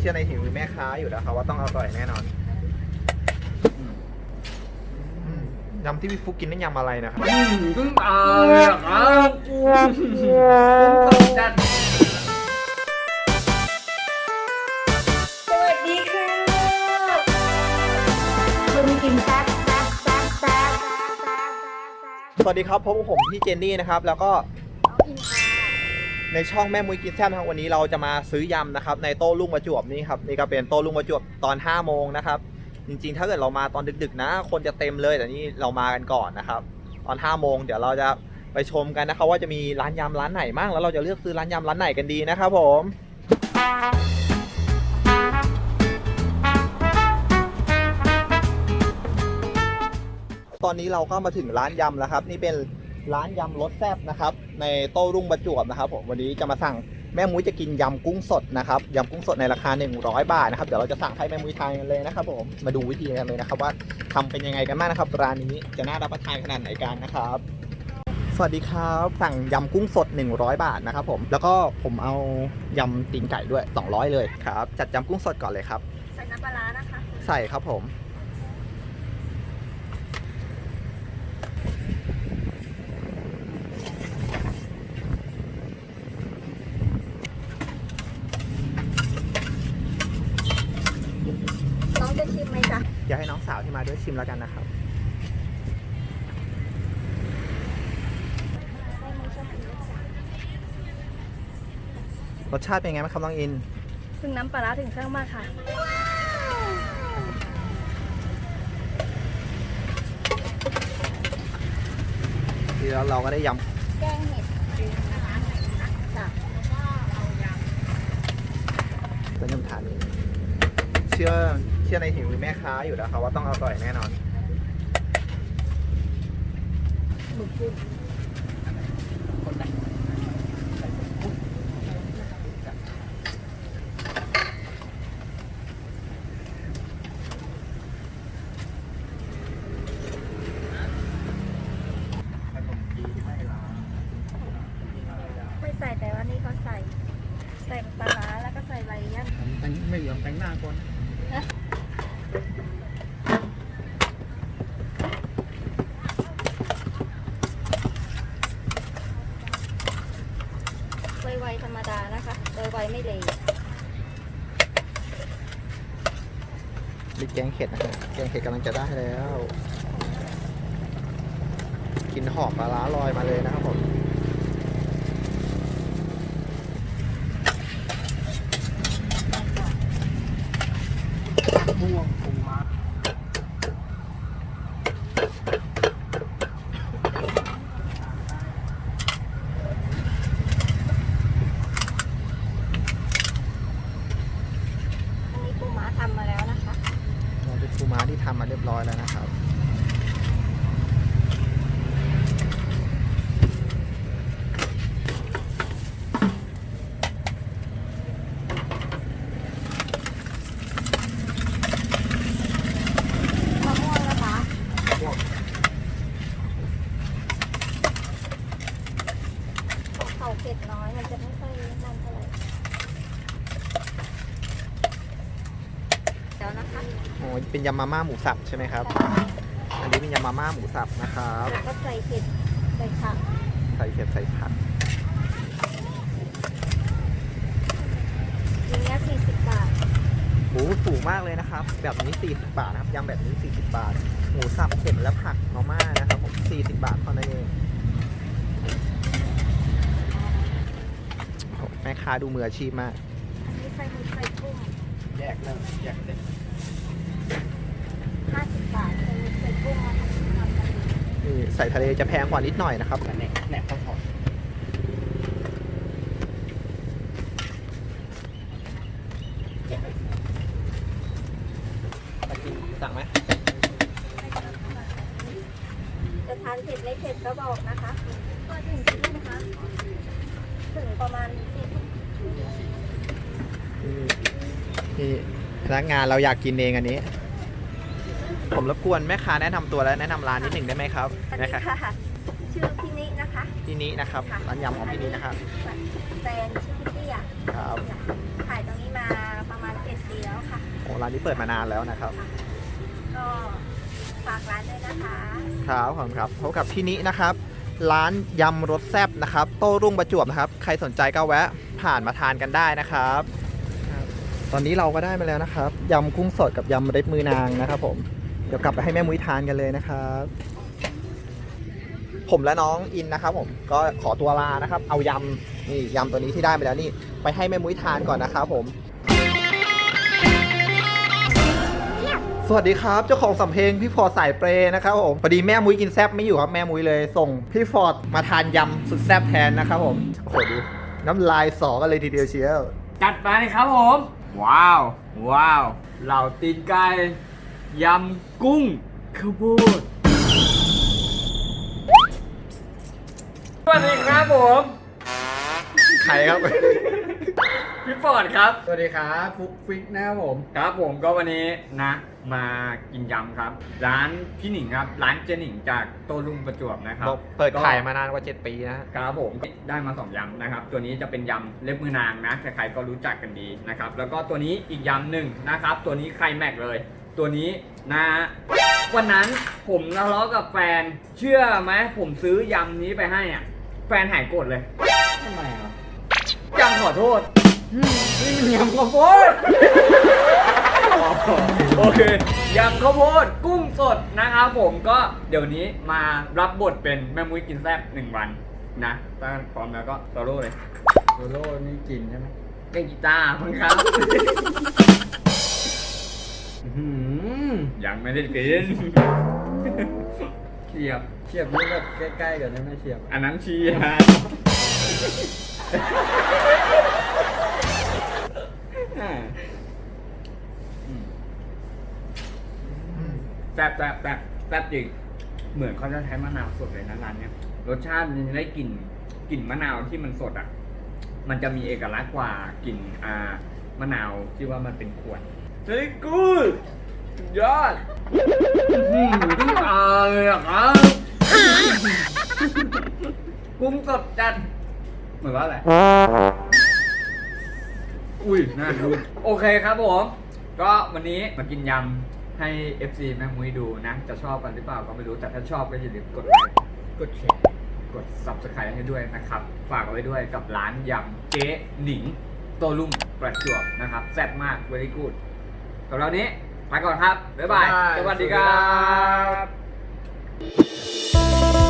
เชื่อในฝีมือแม่ค้าอยู่แล้วครับว่าต้องอร่อยแน่นอนอืมยำที่พี่ฟุกกินนั่นยำอะไรนะครับอืมกุ้งตายอะครับกุ้งสดจัดสวัสดีค่ะคุณกินแซ่บแซ่บแซ่บแซ่บสวัสดีครับพบกับผมพี่เจนนี่นะครับ แล้วก็น้องอินค่ะ ในช่องแม่มุ้ยกินแซ่บนะครับวันนี้เราจะมาซื้อยำนะครับในโต้รุ่งประจวบนี่ครับนี่ก็เป็นโต้รุ่งประจวบตอน5โมงนะครับจริงๆ ถ้าเกิดเรามาตอนดึกๆนะ คนจะเต็มเลยแต่นี่เรามากันก่อนนะครับตอน5โมงเดี๋ยวเราจะไปชมกันนะครับว่าจะมีร้านยำร้านไหนบ้างแล้วเราจะเลือกซื้อร้านยำร้านไหนกันดีนะครับผมตอนนี้เราก็มาถึงร้านยำแล้วครับ นี่เป็น ร้านยำรสแซ่บนะครับ ในโต้รุ่งประจวบนะครับผมวันนี้จะมาสั่งแม่มุ้ยจะกินยำกุ้งสดนะครับยำกุ้งสดในราคา 100 บาทนะครับเดี๋ยวเราจะสั่งให้แม่มุ้ยทานกันเลยนะครับผมมาดูวิธีกันเลยนะครับ ว่าทำเป็นยังไงกันบ้างนะครับร้านนี้จะน่ารับประทานขนาดไหนกันนะครับ สวัสดีครับสั่งยำกุ้งสด 100 บาทนะครับผมแล้วก็ผมเอายำตีนไก่ด้วย 200 เลยครับจัดยำกุ้งสดก่อนเลยครับใส่น้ำปลาร้านะคะใส่ครับผม น้องจะชิมไหมจ๊ะ อยากให้น้องสาวที่มาด้วย ชิมแล้วกันนะครับ รสชาติเป็นไงบ้างครับน้องอิน ถึงน้ำปลาร้าถึงเครื่องมากค่ะ ทีแล้วเราก็ได้ยแกงเห็ดจ้ะำเป็นยำถาดนี้เชื่อเชื่อในหิวแม่ค้าอยู่แล้วครับว่าต้องอร่อยแน่นอนหมึกกุ้งไม่ใส่แต่ว่านี่เขาใส่ ใส่ปลาร้าแล้วก็ใส่ใบยันแต่งไม่ยอมแต่งหน้าก่อน ไวๆธรรมดานะคะไวๆไม่เลยมีแกงเห็ดนะครับแกงเห็ดกำลังจะได้แล้วกลินหอมปลาร้าลอยมาเลยนะครับผม ม่วงปูม้า อันนี้ปูม้าทำมาแล้วนะคะ เราเป็นปูม้าที่ทำมาเรียบร้อยแล้วนะครับ มะม่วงนะคะ เขาเผ็ดน้อยมันจะไม่ค่อยนั่นเท่าไหร่เดี๋ยวนะคะโอ้ยเป็นยำมาม่าหมูสับใช่ไหมครับ อันนี้เป็นยำมาม่าหมูสับนะครับ แล้วก็ใส่เผ็ดใส่ผักใส่เห็ดใส่ผักอย่างเงี้ย40บาทหมูถูกมากเลยนะครับ แบบนี้ 40 บาทนะครับยำแบบนี้ 40 บาท หมูสับเผ็ดและผักมาม่านะครับผม40 บาทเท่านั้นเองโอ้โหแม่ค้าดูมืออาชีพมาก อันนี้ใส่หมึกใส่กุ้งแยกเลยแยกเลย50บาทใส่หมึกใส่กุ้งนะคะทำกันดีนี่ใส่ทะเลจะแพงกว่านิดหน่อยนะครับ แหนบแหนบข้าวหอม มากินสั่งไหม จะทานเผ็ดไม่เผ็ดก็บอกนะคะก็ถึงที่นะคะ ถึงประมาณ10 นี่ นี่พนักงานเราอยากกินเองอันนี้ ผมรบกวนแม่ค้าแนะนำตัวและแนะนำร้านนิดหนึ่งได้ไหมครับสวัสนะดีครับค่ะ ชื่อพี่นินะคะ ที่นี้นะครับร้านยำของที่นี้นะครับแฟนชื่อพี่เตี้ยครับขายตรงนี้มาประมาณร้านนี้เปิดมานานแล้วนะครับก็ฝากร้านด้วยนะคะ ครับขอบคุณครับพบกับที่นี้นะครับ ร้านยำรสแซบนะครับ โต้รุ่งประจวบนะครับ ใครสนใจก็แวะผ่านมาทานกันได้นะครับ ตอนนี้เราก็ได้มาแล้วนะครับยำกุ้งสดกับยำเล็บมือนางนะครับผมเดี๋ยวกลับไปให้แม่มุ้ยทานกันเลยนะครับ ผมและน้องอินนะครับ ผมก็ขอตัวลานะครับ เอายำนี่ยำตัวนี้ที่ได้มาแล้วนี่ ไปให้แม่มุ้ยทานก่อนนะครับผม สวัสดีครับเจ้าของสำเพลงพี่ฟอร์ดสายเปรย์นะครับผมพอดีแม่มุ้ยกินแซบไม่อยู่ครับแม่มุ้ยเลยส่งพี่ฟอร์ดมาทานยำสุดแซบแทนนะครับผมโอ้โหดูน้ำลายสอกันเลยทีเดียวเชียว จัดไปเลยครับผม ว้าว ว้าวเหล่าตีนไก่ยำกุ้งข้าวโพดสวัสดีครับผม ใครครับ พี่ฟอร์ดครับ สวัสดีครับฟุกฟิกนะครับผม ครับผมก็วันนี้นะมากินยำครับ ร้านพี่หนิงครับ ร้านเจหนิงจากโตรุ่งประจวบนะครับบอกเปิดขายมานานกว่า 7 ปีนะฮะครับผมได้มาสองยำนะครับ ตัวนี้จะเป็นยำเล็บมือนางนะใครๆก็รู้จักกันดีนะครับ แล้วก็ตัวนี้อีกยำหนึ่งนะครับ ตัวนี้ใครแม็กเลย ตัวนี้นะวันนั้นผมทะเลาะกับแฟนเชื่อไหมผมซื้อยำนี้ไปให้อะแฟนหายโกรธเลยทำไมครับยำขอโทษ นี่มันยำข้าวโพดโอเคยำข้าวโพดกุ้งสดนะครับผมก็เดี๋ยวนี้มารับบทเป็นแม่มุ้ยกินแซ่บหนึ่งวันนะถ้าพร้อมแล้วก็โซโล่เลยโซโล่นี่กินใช่ไหมเล่นกีตาร์มั้งครับอื้อหือยังไม่ได้กินเทียบเชียบนี่แบบใกล้ๆกันได้ไหมเชียบ อันนั้นเชีย ร์แซ่บแซ่บแซ่บแซ่บจริง เหมือนเขาจะใช้มะนาวสดเลยนะร้านเนี้ย รสชาติมันได้กลิ่นกลิ่นมะนาวที่มันสดอะ มันจะมีเอกลักษณ์กว่ากลิ่นอ่ามะนาวที่ว่ามันเป็นขวดเฮ้ยกูดยอดอื้อหือต้องตายเลยอะครับกุ้งสดจัดเหมือนว่าอะไร อุ้ยน่าดูโอเคครับผม ก็วันนี้มากินยำให้ FC แม่มุ้ยดูนะ จะชอบกันหรือเปล่าก็ไม่รู้แต่ถ้าชอบก็อย่าลืมกดไลค์กดแชร์กด subscribe ให้ด้วยนะครับ ฝากเอาไว้ด้วยกับร้านยำเจ๊หนิงโตลุ่มประจวบนะครับแซ่บมาก very good สำหรับวันนี้ไปก่อนครับ บ๊ายบาย สวัสดีครับ